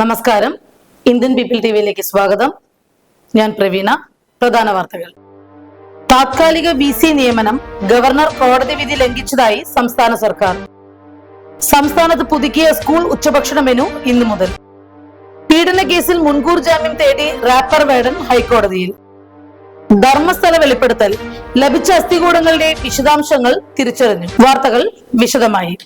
നമസ്കാരം. Indian people T വിയിലേക്ക് സ്വാഗതം. ഞാൻ പ്രവീണ. പ്രധാന വാർത്തകൾ. താത്കാലിക വി സി നിയമനം ഗവർണർ കോടതി വിധി ലംഘിച്ചതായി സംസ്ഥാന സർക്കാർ. സംസ്ഥാനത്ത് പുതുക്കിയ സ്കൂൾ ഉച്ചഭക്ഷണ മെനു ഇന്നു മുതൽ. പീഡന കേസിൽ മുൻകൂർ ജാമ്യം തേടി റാപ്പർ വേടൻ ഹൈക്കോടതിയിൽ. ധർമ്മസ്ഥല വെളിപ്പെടുത്തൽ ലഭിച്ച അസ്ഥികൂടങ്ങളുടെ വിശദാംശങ്ങൾ തിരിച്ചറിഞ്ഞു. വാർത്തകൾ വിശദമായി.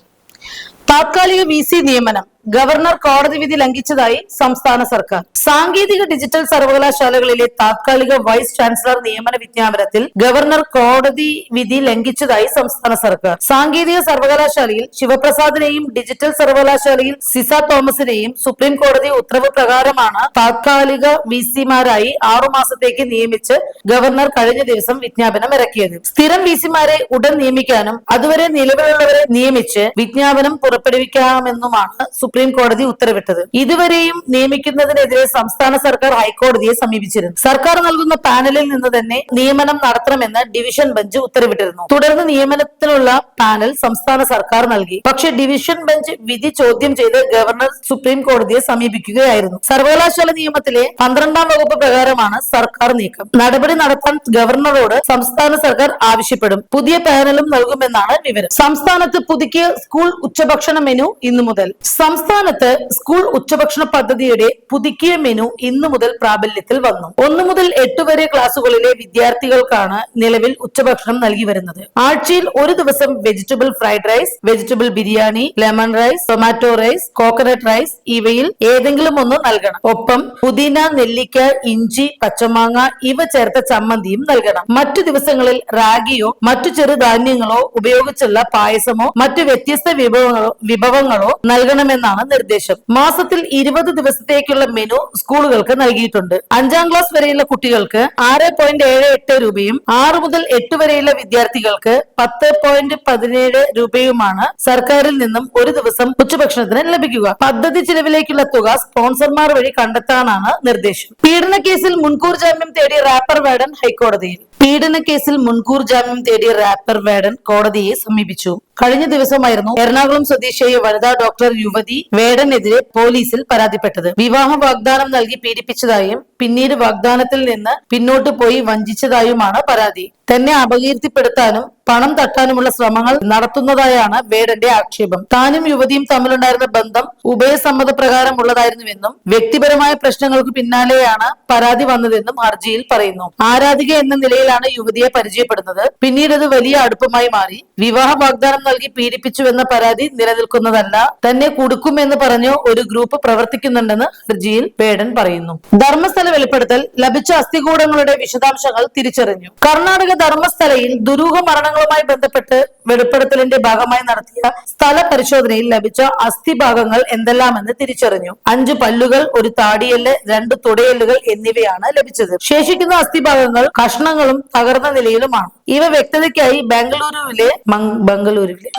താത്കാലിക വി സി നിയമനം ഗവർണർ കോടതി വിധി ലംഘിച്ചതായി സംസ്ഥാന സർക്കാർ. സാങ്കേതിക ഡിജിറ്റൽ സർവകലാശാലകളിലെ താത്കാലിക വൈസ് ചാൻസലർ നിയമന വിജ്ഞാപനത്തിൽ ഗവർണർ കോടതി വിധി ലംഘിച്ചതായി സംസ്ഥാന സർക്കാർ. സാങ്കേതിക സർവകലാശാലയിൽ ശിവപ്രസാദിനെയും ഡിജിറ്റൽ സർവകലാശാലയിൽ സിസ തോമസിനെയും സുപ്രീം കോടതി ഉത്തരവ് പ്രകാരമാണ് താത്കാലിക വി സിമാരായി ആറുമാസത്തേക്ക് നിയമിച്ച് ഗവർണർ കഴിഞ്ഞ ദിവസം വിജ്ഞാപനം ഇറക്കിയത്. സ്ഥിരം വി സിമാരെ ഉടൻ നിയമിക്കാനും അതുവരെ നിലവിലുള്ളവരെ നിയമിച്ച് വിജ്ഞാപനം പുറപ്പെടുവിക്കാമെന്നുമാണ് സുപ്രീം കോടതി ഉത്തരവിട്ടത്. ഇതുവരെയും നിയമിക്കുന്നതിനെതിരെ സംസ്ഥാന സർക്കാർ ഹൈക്കോടതിയെ സമീപിച്ചിരുന്നു. സർക്കാർ നൽകുന്ന പാനലിൽ നിന്ന് തന്നെ നിയമനം നടത്തണമെന്ന് ഡിവിഷൻ ബെഞ്ച് ഉത്തരവിട്ടിരുന്നു. തുടർന്ന് നിയമനത്തിനുള്ള പാനൽ സംസ്ഥാന സർക്കാർ നൽകി. പക്ഷേ ഡിവിഷൻ ബെഞ്ച് വിധി ചോദ്യം ചെയ്ത് ഗവർണർ സുപ്രീം കോടതിയെ സമീപിക്കുകയായിരുന്നു. സർവകലാശാല നിയമത്തിലെ പന്ത്രണ്ടാം വകുപ്പ് പ്രകാരമാണ് സർക്കാർ നീക്കം. നടപടി നടത്താൻ ഗവർണറോട് സംസ്ഥാന സർക്കാർ ആവശ്യപ്പെടും. പുതിയ പാനലും നൽകുമെന്നാണ് വിവരം. സംസ്ഥാനത്ത് പുതുക്കിയ സ്കൂൾ ഉച്ചഭക്ഷണ മെനു ഇന്നു മുതൽ സംസ്ഥാനത്ത് സ്കൂൾ ഉച്ചഭക്ഷണ പദ്ധതിയുടെ പുതുക്കിയ മെനു ഇന്നു മുതൽ പ്രാബല്യത്തിൽ വന്നു. ഒന്നു മുതൽ എട്ട് വരെ ക്ലാസുകളിലെ വിദ്യാർത്ഥികൾക്കാണ് നിലവിൽ ഉച്ചഭക്ഷണം നൽകി വരുന്നത്. ആഴ്ചയിൽ ഒരു ദിവസം vegetable fried rice vegetable biryani lemon rice tomato rice coconut rice ഇവയിൽ ഏതെങ്കിലും ഒന്ന് നൽകണം. ഒപ്പം പുതിന നെല്ലിക്ക ഇഞ്ചി പച്ചമാങ്ങ ഇവ ചേർത്ത ചമ്മന്തിയും നൽകണം. മറ്റു ദിവസങ്ങളിൽ റാഗിയോ മറ്റു ചെറുധാന്യങ്ങളോ ഉപയോഗിച്ചുള്ള പായസമോ മറ്റു വ്യത്യസ്ത വിഭവങ്ങളോ വിഭവങ്ങളോ നൽകണമെന്നാണ് നിർദ്ദേശം. മാസത്തിൽ ഇരുപത് ദിവസത്തേക്കുള്ള മെനു സ്കൂളുകൾക്ക് നൽകിയിട്ടുണ്ട്. അഞ്ചാം ക്ലാസ് വരെയുള്ള കുട്ടികൾക്ക് ആറ് പോയിന്റ് ഏഴ് എട്ട് രൂപയും ആറ് മുതൽ എട്ട് വരെയുള്ള വിദ്യാർത്ഥികൾക്ക് പത്ത് പോയിന്റ് പതിനേഴ് രൂപയുമാണ് സർക്കാരിൽ നിന്നും ഒരു ദിവസം ഉച്ചഭക്ഷണത്തിന് ലഭിക്കുക. പദ്ധതി ചിലവിലേക്കുള്ള തുക സ്പോൺസർമാർ വഴി കണ്ടെത്താനാണ് നിർദ്ദേശം. പീഡന കേസിൽ മുൻകൂർ ജാമ്യം തേടി റാപ്പർ വേടൻ ഹൈക്കോടതിയിൽ. പീഡന കേസിൽ മുൻകൂർ ജാമ്യം തേടി റാപ്പർ വേടൻ കോടതിയെ സമീപിച്ചു. കഴിഞ്ഞ ദിവസമായിരുന്നു എറണാകുളം സ്വദേശിയായ വനിതാ ഡോക്ടർ യുവതി വേടനെതിരെ പോലീസിൽ പരാതിപ്പെട്ടത്. വിവാഹ വാഗ്ദാനം നൽകി പീഡിപ്പിച്ചതായും പിന്നീട് വാഗ്ദാനത്തിൽ നിന്ന് പിന്നോട്ട് പോയി വഞ്ചിച്ചതായുമാണ് പരാതി. തന്നെ അപകീർത്തിപ്പെടുത്താനും പണം തട്ടാനുമുള്ള ശ്രമങ്ങൾ നടത്തുന്നതായാണ് വേടന്റെ ആക്ഷേപം. താനും യുവതിയും തമ്മിലുണ്ടായിരുന്ന ബന്ധം ഉഭയസമ്മത പ്രകാരമുള്ളതായിരുന്നുവെന്നും വ്യക്തിപരമായ പ്രശ്നങ്ങൾക്ക് പിന്നാലെയാണ് പരാതി വന്നതെന്നും ഹർജിയിൽ പറയുന്നു. ആരാധിക എന്ന നിലയിലാണ് യുവതിയെ പരിചയപ്പെടുന്നത്. പിന്നീട് അത് വലിയ അടുപ്പമായി മാറി. വിവാഹ വാഗ്ദാനം നൽകി പീഡിപ്പിച്ചുവെന്ന പരാതി നിലനിൽക്കുന്നതല്ല തന്നെ കൊടുക്കുമെന്ന് പറഞ്ഞു ഒരു ഗ്രൂപ്പ് പ്രവർത്തിക്കുന്നുണ്ടെന്ന് ഹർജിയിൽ വേടൻ പറയുന്നു. ധർമ്മസ്ഥല വെളിപ്പെടുത്തൽ ലഭിച്ച അസ്ഥികൂടങ്ങളുടെ വിശദാംശങ്ങൾ തിരിച്ചറിഞ്ഞു. കർണാടക ധർമ്മസ്ഥലയിൽ ദുരൂഹ മരണങ്ങളുമായി ബന്ധപ്പെട്ട് വെളിപ്പെടുത്തലിന്റെ ഭാഗമായി നടത്തിയ സ്ഥല പരിശോധനയിൽ ലഭിച്ച അസ്ഥിഭാഗങ്ങൾ എന്തെല്ലാമെന്ന് തിരിച്ചറിഞ്ഞു. അഞ്ച് പല്ലുകൾ ഒരു താടിയല്ല് രണ്ട് തുടയല്ലുകൾ എന്നിവയാണ് ലഭിച്ചത്. ശേഷിക്കുന്ന അസ്ഥിഭാഗങ്ങൾ കഷ്ണങ്ങളും തകർന്ന നിലയിലുമാണ്. ഇവ വ്യക്തതയ്ക്കായി ബംഗളൂരുവിലെ ബംഗളൂരുവിലെ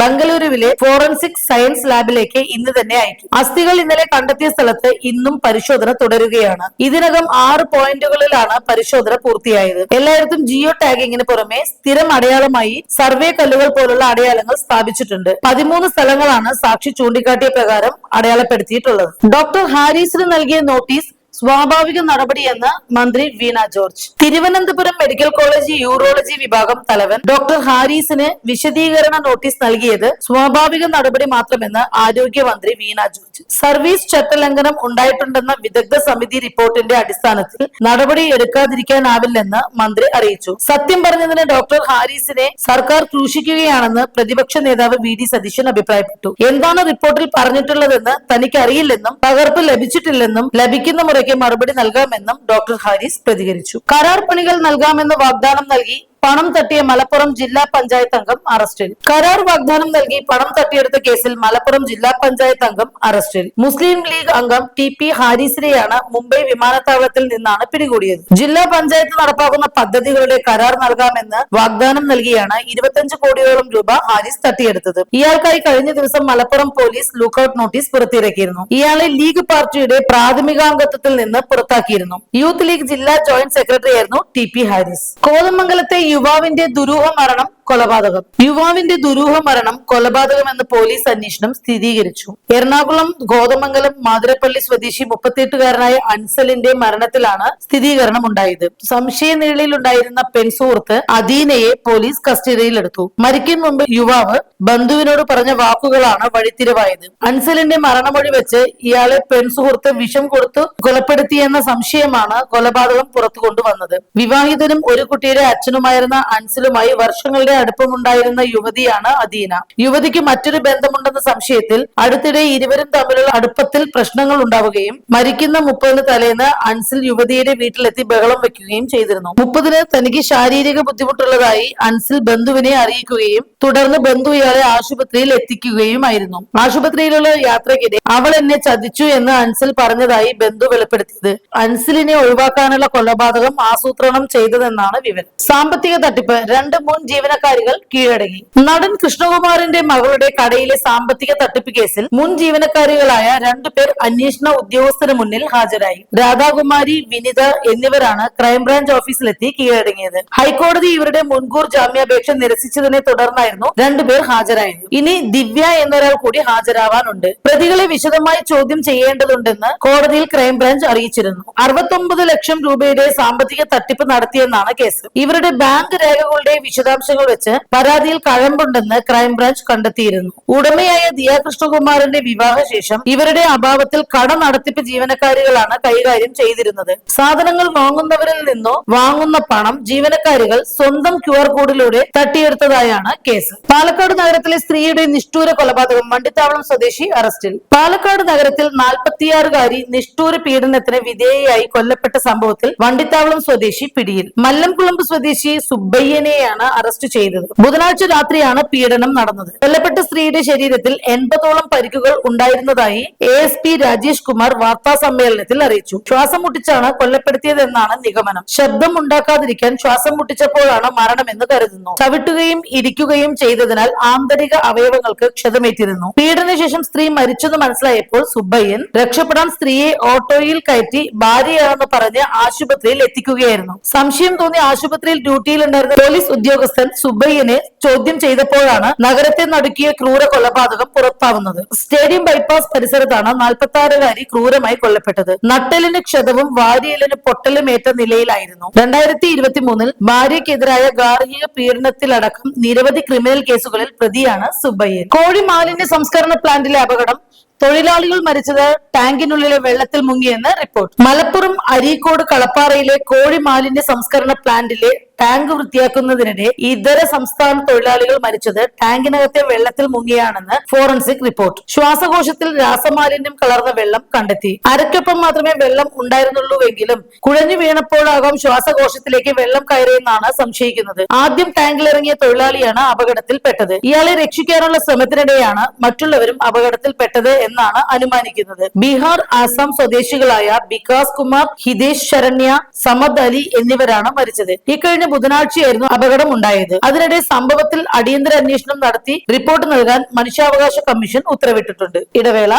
ബംഗളൂരുവിലെ ഫോറൻസിക് സയൻസ് ലാബിലേക്ക് ഇന്ന് തന്നെ അയക്കും. അസ്ഥികൾ ഇന്നലെ കണ്ടെത്തിയ സ്ഥലത്ത് ഇന്നും പരിശോധന തുടരുകയാണ്. ഇതിനകം ആറ് പോയിന്റുകളിലാണ് പരിശോധന പൂർത്തിയായത്. എല്ലായിടത്തും ജിയോ ടാഗിങ്ങിന് പുറമെ സ്ഥിരം അടയാളമായി സർവേ കല്ലുകൾ പോലുള്ള അടയാളങ്ങൾ സ്ഥാപിച്ചിട്ടുണ്ട്. പതിമൂന്ന് സ്ഥലങ്ങളാണ് സാക്ഷി ചൂണ്ടിക്കാട്ടിയ പ്രകാരം അടയാളപ്പെടുത്തിയിട്ടുള്ളത്. ഡോക്ടർ ഹാരിസിന് നൽകിയ നോട്ടീസ് സ്വാഭാവിക നടപടിയെന്ന് മന്ത്രി Veena George. Thiruvananthapuram medical college urology വിഭാഗം തലവൻ ഡോക്ടർ ഹാരിസിന് വിശദീകരണ നോട്ടീസ് നൽകിയത് സ്വാഭാവിക നടപടി മാത്രമെന്ന് ആരോഗ്യമന്ത്രി വീണ ജോർജ്. സർവീസ് ചട്ടലംഘനം ഉണ്ടായിട്ടുണ്ടെന്ന വിദഗ്ധ സമിതി റിപ്പോർട്ടിന്റെ അടിസ്ഥാനത്തിൽ നടപടി എടുക്കാതിരിക്കാനാവില്ലെന്ന് മന്ത്രി അറിയിച്ചു. സത്യം പറഞ്ഞതിന് ഡോക്ടർ ഹാരിസിനെ സർക്കാർ ക്രൂശിക്കുകയാണെന്ന് പ്രതിപക്ഷ നേതാവ് വി ഡി സതീശൻ അഭിപ്രായപ്പെട്ടു. എന്താണ് റിപ്പോർട്ടിൽ പറഞ്ഞിട്ടുള്ളതെന്ന് തനിക്ക് അറിയില്ലെന്നും പകർപ്പ് ലഭിച്ചിട്ടില്ലെന്നും ലഭിക്കുന്ന മുറയ്ക്ക് മറുപടി നൽകാമെന്നും ഡോക്ടർ ഹാരിസ് പ്രതികരിച്ചു. കരാർ പണികൾ നൽകാമെന്ന് വാഗ്ദാനം നൽകി പണം തട്ടിയ മലപ്പുറം ജില്ലാ പഞ്ചായത്ത് അംഗം അറസ്റ്റിൽ കരാർ വാഗ്ദാനം നൽകി പണം തട്ടിയെടുത്ത കേസിൽ മലപ്പുറം ജില്ലാ പഞ്ചായത്ത് അംഗം അറസ്റ്റിൽ മുസ്ലിം ലീഗ് അംഗം ടി പി ഹാരിസിനെയാണ് മുംബൈ വിമാനത്താവളത്തിൽ നിന്നാണ് പിടികൂടിയത്. ജില്ലാ പഞ്ചായത്ത് നടപ്പാക്കുന്ന പദ്ധതികളുടെ കരാർ നൽകാമെന്ന് വാഗ്ദാനം നൽകിയാണ് ഇരുപത്തിയഞ്ച് കോടിയോളം രൂപ ഹാരിസ് തട്ടിയെടുത്തത്. ഇയാൾക്കായി കഴിഞ്ഞ ദിവസം മലപ്പുറം പോലീസ് ലുക്കൌട്ട് നോട്ടീസ് പുറത്തിറക്കിയിരുന്നു. ഇയാളെ ലീഗ് പാർട്ടിയുടെ പ്രാഥമികാംഗത്വത്തിൽ നിന്ന് പുറത്താക്കിയിരുന്നു. യൂത്ത് ലീഗ് ജില്ലാ ജോയിന്റ് സെക്രട്ടറി ആയിരുന്നു ടി പി ഹാരിസ്. കോതമംഗലത്തെ യുവാവിന്റെ ദുരൂഹ മരണം കൊലപാതകം. യുവാവിന്റെ ദുരൂഹ മരണം കൊലപാതകമെന്ന് പോലീസ് അന്വേഷണം സ്ഥിരീകരിച്ചു. എറണാകുളം ഗോതമംഗലം മാതിരപ്പള്ളി സ്വദേശി മുപ്പത്തിയെട്ടുകാരനായ അൻസലിന്റെ മരണത്തിലാണ് സ്ഥിരീകരണം ഉണ്ടായത് സംശയ നിഴലിലുണ്ടായിരുന്ന പെൺസുഹൃത്ത് അദീനയെ പോലീസ് കസ്റ്റഡിയിലെടുത്തു. മരിക്കും മുമ്പ് യുവാവ് ബന്ധുവിനോട് പറഞ്ഞ വാക്കുകളാണ് വഴിത്തിരിവായത്. അൻസലിന്റെ മരണമൊഴി വെച്ച് ഇയാളെ പെൺസുഹൃത്ത് വിഷം കൊടുത്തു കൊലപ്പെടുത്തിയെന്ന സംശയമാണ് കൊലപാതകം പുറത്തു കൊണ്ടുവന്നത് വിവാഹിതനും ഒരു കുട്ടിയുടെ അച്ഛനുമായിരുന്ന അൻസലുമായി വർഷങ്ങളുടെ അടുപ്പമുണ്ടായിരുന്ന യുവതിയാണ് അദീന. യുവതിക്ക് മറ്റൊരു ബന്ധമുണ്ടെന്ന സംശയത്തിൽ അടുത്തിടെ ഇരുവരും തമ്മിലുള്ള അടുപ്പത്തിൽ പ്രശ്നങ്ങൾ ഉണ്ടാവുകയും മരിക്കുന്ന മുപ്പതിന് തലേന്ന് അൻസിൽ യുവതിയുടെ വീട്ടിലെത്തി ബഹളം വെക്കുകയും ചെയ്തിരുന്നു. മുപ്പതിന് തനിക്ക് ശാരീരിക ബുദ്ധിമുട്ടുള്ളതായി അൻസിൽ ബന്ധുവിനെ അറിയിക്കുകയും തുടർന്ന് ബന്ധു ഇയാളെ ആശുപത്രിയിൽ എത്തിക്കുകയുമായിരുന്നു. ആശുപത്രിയിലുള്ള യാത്രക്കിടെ അവൾ എന്നെ ചതിച്ചു എന്ന് അൻസിൽ പറഞ്ഞതായി ബന്ധു വെളിപ്പെടുത്തിയത്. അൻസിലിനെ ഒഴിവാക്കാനുള്ള കൊലപാതകം ആസൂത്രണം ചെയ്തതെന്നാണ് വിവരം. സാമ്പത്തിക തട്ടിപ്പ് രണ്ട് മുൻ ജീവനക്കാരികൾ കീഴടങ്ങി. നടൻ കൃഷ്ണകുമാറിന്റെ മകളുടെ കടയിലെ സാമ്പത്തിക തട്ടിപ്പ് കേസിൽ മുൻ ജീവനക്കാരികളായ രണ്ടുപേർ അന്വേഷണ ഉദ്യോഗസ്ഥന് മുന്നിൽ ഹാജരായി. രാധാകുമാരി വിനിത എന്നിവരാണ് ക്രൈംബ്രാഞ്ച് ഓഫീസിലെത്തി കീഴടങ്ങിയത്. ഹൈക്കോടതി ഇവരുടെ മുൻകൂർ ജാമ്യാപേക്ഷ നിരസിച്ചതിനെ തുടർന്നായിരുന്നു രണ്ടുപേർ ഹാജരായത്. ഇനി ദിവ്യ എന്നൊരാൾ കൂടി ഹാജരാവാനുണ്ട്. പ്രതികളെ വിശദമായി ചോദ്യം ചെയ്യേണ്ടതുണ്ടെന്ന് കോടതിയിൽ ക്രൈംബ്രാഞ്ച് അറിയിച്ചിരുന്നു. അറുപത്തൊമ്പത് ലക്ഷം രൂപയുടെ സാമ്പത്തിക തട്ടിപ്പ് നടത്തിയെന്നാണ് കേസ്. ഇവരുടെ ബാങ്ക് രേഖകളുടെ വിശദാംശങ്ങൾ വെച്ച് പരാതിയിൽ കഴമ്പുണ്ടെന്ന് ക്രൈംബ്രാഞ്ച് കണ്ടെത്തിയിരുന്നു. ഉടമയായ ദിയ കൃഷ്ണകുമാറിന്റെ വിവാഹശേഷം ഇവരുടെ അഭാവത്തിൽ കട നടത്തിപ്പ് ജീവനക്കാരികളാണ് കൈകാര്യം ചെയ്തിരുന്നത്. സാധനങ്ങൾ വാങ്ങുന്നവരിൽ നിന്നോ വാങ്ങുന്ന പണം ജീവനക്കാരികൾ സ്വന്തം ക്യു ആർ കോഡിലൂടെ തട്ടിയെടുത്തതായാണ് കേസ്. പാലക്കാട് നഗരത്തിലെ സ്ത്രീയുടെ നിഷ്ഠൂര കൊലപാതകം വണ്ടിത്താവളം സ്വദേശി അറസ്റ്റിൽ. പാലക്കാട് നഗരത്തിൽ നാൽപ്പത്തിയാറുകാരി നിഷ്ഠൂര പീഡനത്തിന് വിധേയയായി കൊല്ലപ്പെട്ട സംഭവത്തിൽ വണ്ടിത്താവളം സ്വദേശി പിടിയിൽ. മല്ലംകുളമ്പ് സ്വദേശി സുബ്ബയ്യനെയാണ് അറസ്റ്റ് ചെയ്തത്. ബുധനാഴ്ച രാത്രിയാണ് പീഡനം നടന്നത്. കൊല്ലപ്പെട്ട സ്ത്രീയുടെ ശരീരത്തിൽ എൺപതോളം പരിക്കുകൾ ഉണ്ടായിരുന്നതായി A S P Rajesh Kumar വാർത്താ സമ്മേളനത്തിൽ അറിയിച്ചു. ശ്വാസം മുട്ടിച്ചാണ് കൊല്ലപ്പെടുത്തിയതെന്നാണ് നിഗമനം. ശബ്ദം ഉണ്ടാക്കാതിരിക്കാൻ ശ്വാസം മുട്ടിച്ചപ്പോഴാണ് മരണമെന്ന് കരുതുന്നു. ചവിട്ടുകയും ഇരിക്കുകയും ചെയ്തതിനാൽ ആന്തരിക അവയവങ്ങൾക്ക് ക്ഷതമേറ്റിരുന്നു. പീഡനശേഷം സ്ത്രീ മരിച്ചെന്ന് മനസ്സിലായപ്പോൾ സുബ്ബയ്യൻ രക്ഷപ്പെടാൻ സ്ത്രീയെ ഓട്ടോയിൽ കയറ്റി ഭാര്യയാണെന്ന് പറഞ്ഞ് ആശുപത്രിയിൽ എത്തിക്കുകയായിരുന്നു. സംശയം തോന്നി ആശുപത്രിയിൽ ഡ്യൂട്ടിയിലുണ്ടായിരുന്ന പോലീസ് ഉദ്യോഗസ്ഥൻ സുബ്ബയ്യനെ ചോദ്യം ചെയ്തപ്പോഴാണ് നഗരത്തെ നടുക്കിയ ക്രൂര കൊലപാതകം പുറത്താവുന്നത്. സ്റ്റേഡിയം ബൈപ്പാസ് പരിസരത്താണ് നാൽപ്പത്തി ആറുകാരി ക്രൂരമായി കൊല്ലപ്പെട്ടത്. നട്ടലിന് ക്ഷതവും വാരിയലിന് പൊട്ടലും ഏറ്റ നിലയിലായിരുന്നു. രണ്ടായിരത്തി ഇരുപത്തി മൂന്നിൽ ഭാര്യയ്ക്കെതിരായ ഗാർഹിക പീഡനത്തിലടക്കം നിരവധി ക്രിമിനൽ കേസുകളിൽ പ്രതിയാണ് സുബ്ബയ്യൻ കോഴി മാലിന്യ സംസ്കരണ പ്ലാന്റിലെ അപകടം തൊഴിലാളികൾ മരിച്ചത് ടാങ്കിനുള്ളിലെ വെള്ളത്തിൽ മുങ്ങിയെന്ന് റിപ്പോർട്ട്. മലപ്പുറം അരീക്കോട് കളപ്പാറയിലെ കോഴി മാലിന്യ സംസ്കരണ പ്ലാന്റിലെ ടാങ്ക് വൃത്തിയാക്കുന്നതിനിടെ ഇതര സംസ്ഥാന തൊഴിലാളികൾ മരിച്ചത് ടാങ്കിനകത്തെ വെള്ളത്തിൽ മുങ്ങിയാണെന്ന് ഫോറൻസിക് റിപ്പോർട്ട്. ശ്വാസകോശത്തിൽ രാസമാലിന്യം കലർന്ന വെള്ളം കണ്ടെത്തി. അരയ്ക്കൊപ്പം മാത്രമേ വെള്ളം ഉണ്ടായിരുന്നുള്ളൂവെങ്കിലും കുഴഞ്ഞു വീണപ്പോഴാകാം ശ്വാസകോശത്തിലേക്ക് വെള്ളം കയറിയെന്നാണ് സംശയിക്കുന്നത്. ആദ്യം ടാങ്കിലിറങ്ങിയ തൊഴിലാളിയാണ് അപകടത്തിൽപ്പെട്ടത്. ഇയാളെ രക്ഷിക്കാനുള്ള ശ്രമത്തിനിടെയാണ് മറ്റുള്ളവരും അപകടത്തിൽപ്പെട്ടത് എന്നാണ് അനുമാനിക്കുന്നത്. ബീഹാർ ആസാം സ്വദേശികളായ ബികാസ് കുമാർ ഹിതേഷ് ശരണ്യ സമദ് അലി എന്നിവരാണ് മരിച്ചത്. ഇക്കഴിഞ്ഞ ബുധനാഴ്ചയായിരുന്നു അപകടം ഉണ്ടായത് അതിനിടെ സംഭവത്തിൽ അടിയന്തര അന്വേഷണം നടത്തി റിപ്പോർട്ട് നൽകാൻ മനുഷ്യാവകാശ കമ്മീഷൻ ഉത്തരവിട്ടിട്ടുണ്ട്. ഇടവേള.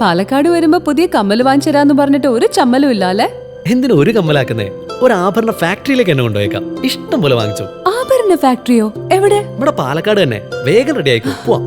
പാലക്കാട് വരുമ്പോ പുതിയ കമ്മൽ വാങ്ങിച്ചരാന്ന് പറഞ്ഞിട്ട് ഒരു ചമ്മലും ഇല്ല അല്ലെ എന്തിനു ഒരു കമ്മലാക്കുന്നേ? ഒരു ആഭരണ ഫാക്ടറിയിലേക്ക് എന്നെ കൊണ്ടുപോയേക്കാം. ഇഷ്ടം പോലെ വാങ്ങിച്ചു. ആഭരണ ഫാക്ടറിയോ? എവിടെ? ഇവിടെ പാലക്കാട് തന്നെ. വേഗം റെഡി ആയിക്കോ. പോവാം.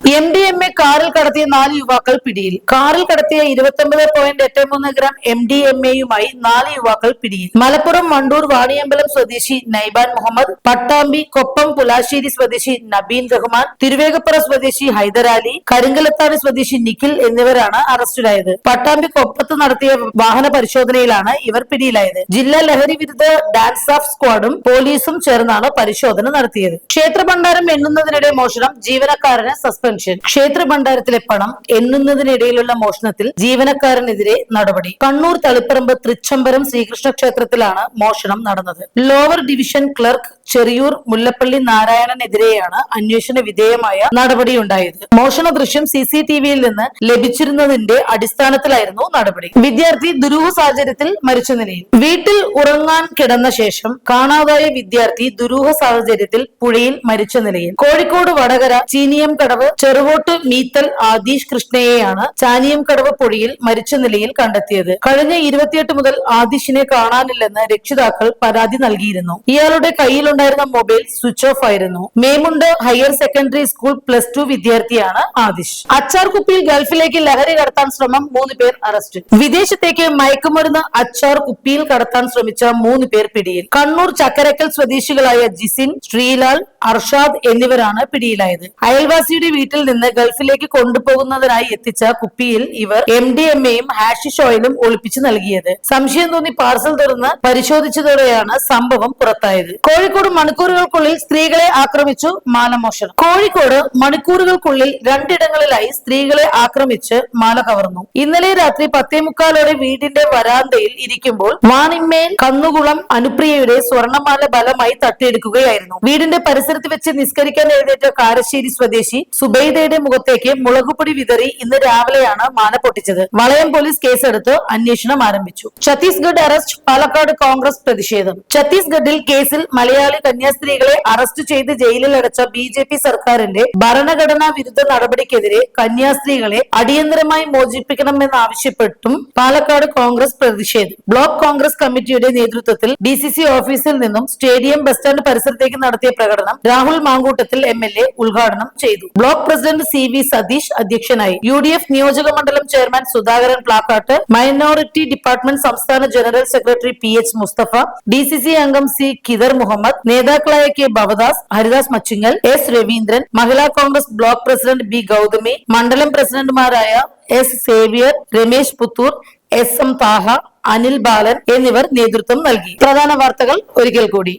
എം ഡി എം എ കാറിൽ കടത്തിയ നാല് യുവാക്കൾ പിടിയിൽ. കാറിൽ കടത്തിയ ഇരുപത്തൊമ്പത് പോയിന്റ് എട്ട് മൂന്ന് ഗ്രാം എം ഡി എം എയുമായി നാല് യുവാക്കൾ പിടിയിൽ. മലപ്പുറം മണ്ടൂർ വാണിയമ്പലം സ്വദേശി നൈബാൻ മുഹമ്മദ് പട്ടാമ്പി കൊപ്പം പുലാശ്ശേരി സ്വദേശി നബീൻ റഹ്മാൻ തിരുവേഗപ്പുറ സ്വദേശി ഹൈദരാലി കരിങ്കലത്താട് സ്വദേശി നിഖിൽ എന്നിവരാണ് അറസ്റ്റിലായത്. പട്ടാമ്പി കൊപ്പത്ത് നടത്തിയ വാഹന പരിശോധനയിലാണ് ഇവർ പിടിയിലായത്. ജില്ലാ ലഹരി വിരുദ്ധ ഡാൻസ് ഓഫ് സ്ക്വാഡും പോലീസും ചേർന്നാണ് പരിശോധന നടത്തിയത്. ക്ഷേത്ര ഭണ്ഡാരം എണ്ണുന്നതിനിടെ മോഷണം ജീവനക്കാരന് സസ്പെൻഷൻ ക്ഷേത്ര ഭണ്ഡാരത്തിലെ പണം എണ്ണുന്നതിനിടയിലുള്ള മോഷണത്തിൽ ജീവനക്കാരനെതിരെ നടപടി. കണ്ണൂർ തളിപ്പറമ്പ് തൃച്ചംബരം ശ്രീകൃഷ്ണ ക്ഷേത്രത്തിലാണ് മോഷണം നടന്നത്. Lower division clerk Cheriyur Mullappally നാരായണനെതിരെയാണ് അന്വേഷണ വിധേയമായ നടപടിയുണ്ടായത്. മോഷണ ദൃശ്യം സി സി ടി വിയിൽ നിന്ന് ലഭിച്ചിരുന്നതിന്റെ അടിസ്ഥാനത്തിലായിരുന്നു നടപടി. വിദ്യാർത്ഥി ദുരൂഹ സാഹചര്യത്തിൽ മരിച്ച നിലയിൽ. വീട്ടിൽ ഉറങ്ങാൻ കിടന്ന ശേഷം കാണാതായ വിദ്യാർത്ഥി ദുരൂഹ സാഹചര്യത്തിൽ പുഴയിൽ മരിച്ച നിലയിൽ. കോഴിക്കോട് വടകര ചീനിയം കടവ് ചെറുവോട്ട് മീത്തൽ ആദീഷ് കൃഷ്ണയെയാണ് ചാനിയം കടവ് പുഴയിൽ മരിച്ച നിലയിൽ കണ്ടെത്തിയത്. കഴിഞ്ഞ ഇരുപത്തിയെട്ട് മുതൽ ആദിഷിനെ കാണാനില്ലെന്ന് രക്ഷിതാക്കൾ പരാതി നൽകിയിരുന്നു. ഇയാളുടെ കയ്യിലുണ്ടായിരുന്ന മൊബൈൽ സ്വിച്ച് ഓഫ് ആയിരുന്നു. Memunda higher secondary school plus two വിദ്യാർത്ഥിയാണ് ആദിഷ്. അച്ചാർ കുപ്പിയിൽ ഗൾഫിലേക്ക് ലഹരി കടത്താൻ ശ്രമം മൂന്ന് പേർ അറസ്റ്റ്. വിദേശത്തേക്ക് മയക്കുമരുന്ന് അച്ചാർ കുപ്പിയിൽ കടത്താൻ ശ്രമിച്ച മൂന്ന് പേർ പിടിയിൽ. കണ്ണൂർ ചക്കരക്കൽ സ്വദേശികളായ ജിസിൻ ശ്രീലാൽ അർഷാദ് എന്നിവരാണ് പിടിയിലായത്. അയൽവാസിയുടെ വീട്ടിൽ നിന്ന് ഗൾഫിലേക്ക് കൊണ്ടുപോകുന്നതിനായി എത്തിച്ച കുപ്പിയിൽ ഇവർ എം ഡി എം എയും ഹാഷിഷ് ഓയിലും ഒളിപ്പിച്ചു നൽകിയത്. സംശയം തോന്നി പാർസൽ തുറന്ന് പരിശോധിച്ചതോടെയാണ് സംഭവം പുറത്തായത്. കോഴിക്കോട് മണിക്കൂറുകൾക്കുള്ളിൽ സ്ത്രീകളെ ആക്രമിച്ചു മാനമോഷണം. കോഴിക്കോട് മണിക്കൂറുകൾക്കുള്ളിൽ രണ്ടിടങ്ങളിലായി സ്ത്രീകളെ ആക്രമിച്ച് മാല കവർന്നു. ഇന്നലെ രാത്രി പത്തേ മുക്കാലോടെ വീടിന്റെ വരാന്തയിൽ ഇരിക്കുമ്പോൾ വാണിമ്മേൽ കന്നുകുളം അനുപ്രിയയുടെ സ്വർണമാല ബലമായി തട്ടിയെടുക്കുകയായിരുന്നു. വീടിന്റെ പരിസരത്ത് വെച്ച് നിസ്കരിക്കാൻ എഴുന്നേറ്റ കാരശ്ശേരി സ്വദേശി സുബൈദയുടെ മുഖത്തേക്ക് മുളകുപൊടി വിതറി ഇന്ന് രാവിലെയാണ് മാല പൊട്ടിച്ചത്. വളയം പോലീസ് കേസെടുത്ത് അന്വേഷണം ആരംഭിച്ചു. ഛത്തീസ്ഗഡ് അറസ്റ്റ് പാലക്കാട് കോൺഗ്രസ് പ്രതിഷേധം. ഛത്തീസ്ഗഡിൽ കേസിൽ മലയാളി കന്യാസ്ത്രീകളെ അറസ്റ്റ് ചെയ്ത് ജയിലിൽ അടച്ച ബി ജെ പി സർക്കാരിന്റെ ഭരണഘടനാ വിരുദ്ധ നടപടിക്കെതിരെ കന്യാസ്ത്രീകളെ അടിയന്തരമായി മോചിപ്പിക്കണമെന്നാവശ്യപ്പെട്ടും പാലക്കാട് കോൺഗ്രസ് പ്രതിഷേധം. ബ്ലോക്ക് കോൺഗ്രസ് കമ്മിറ്റിയുടെ നേതൃത്വത്തിൽ ഡി സി സി ഓഫീസിൽ നിന്നും സ്റ്റേഡിയം ബസ് സ്റ്റാൻഡ് പരിസരത്തേക്ക് നടത്തിയ പ്രകടനം Rahul Mamkootathil M L A ഉദ്ഘാടനം ചെയ്തു. Block president C V Satheesh അധ്യക്ഷനായി. യു ഡി എഫ് നിയോജക മണ്ഡലം chairman Sudhakaran Plakkatt minority department സംസ്ഥാന general secretary P H Musthafa D C C അംഗം സി കിദർ മുഹമ്മദ് നേതാക്കളായ K Bhavadas Haridas Machingal S Raveendran Mahila Congress block president B Gauthami മണ്ഡലം പ്രസിഡന്റുമാരായ S Xavier Ramesh Puthur S M Thaha Anil Balan എന്നിവർ നേതൃത്വം നൽകി. പ്രധാന വാർത്തകൾ ഒരിക്കൽ കൂടി.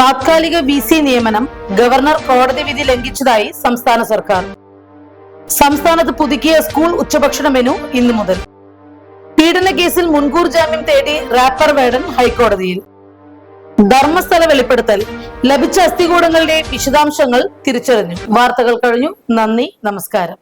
താത്കാലിക വി സി നിയമനം ഗവർണർ കോടതി വിധി ലംഘിച്ചതായി സംസ്ഥാന സർക്കാർ. സംസ്ഥാനത്ത് പുതുക്കിയ സ്കൂൾ ഉച്ചഭക്ഷണ മെനു ഇന്നു മുതൽ. പീഡന കേസിൽ മുൻകൂർ ജാമ്യം തേടി റാപ്പർ വേടൻ ഹൈക്കോടതിയിൽ. ധർമ്മസ്ഥല വെളിപ്പെടുത്തൽ. ലഭിച്ച അസ്ഥികൂടങ്ങളുടെ വിശദാംശങ്ങൾ തിരിച്ചറിഞ്ഞു. വാർത്തകൾ കഴിഞ്ഞു. നന്ദി. നമസ്കാരം.